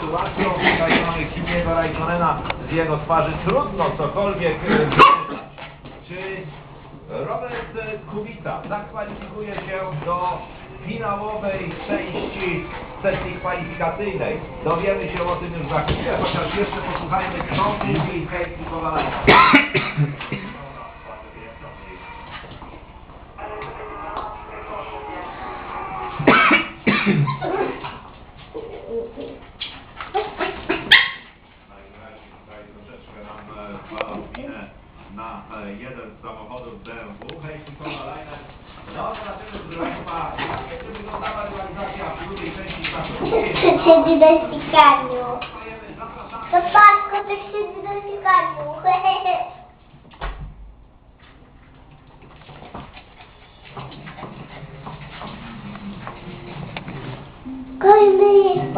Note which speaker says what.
Speaker 1: sytuacją wskazamy Kimiego Raikkonena z jego twarzy. Trudno cokolwiek e. Czy Robert Kubica zakwalifikuje się do finałowej części sesji kwalifikacyjnej? Dowiemy się o tym już za chwilę, chociaż jeszcze posłuchajmy, co mówi Heikki Kowalewski.
Speaker 2: Najwyraźniej tutaj troszeczkę nam e, spadł winę na e, jeden z samochodów BMW. Heikki Kovalainen.
Speaker 1: No, proszę Państwa, jak będzie wyglądała rywalizacja w drugiej części
Speaker 3: Siedzi na sikaniu. To patrz, kotek siedzi na sikaniu. Kolejny jest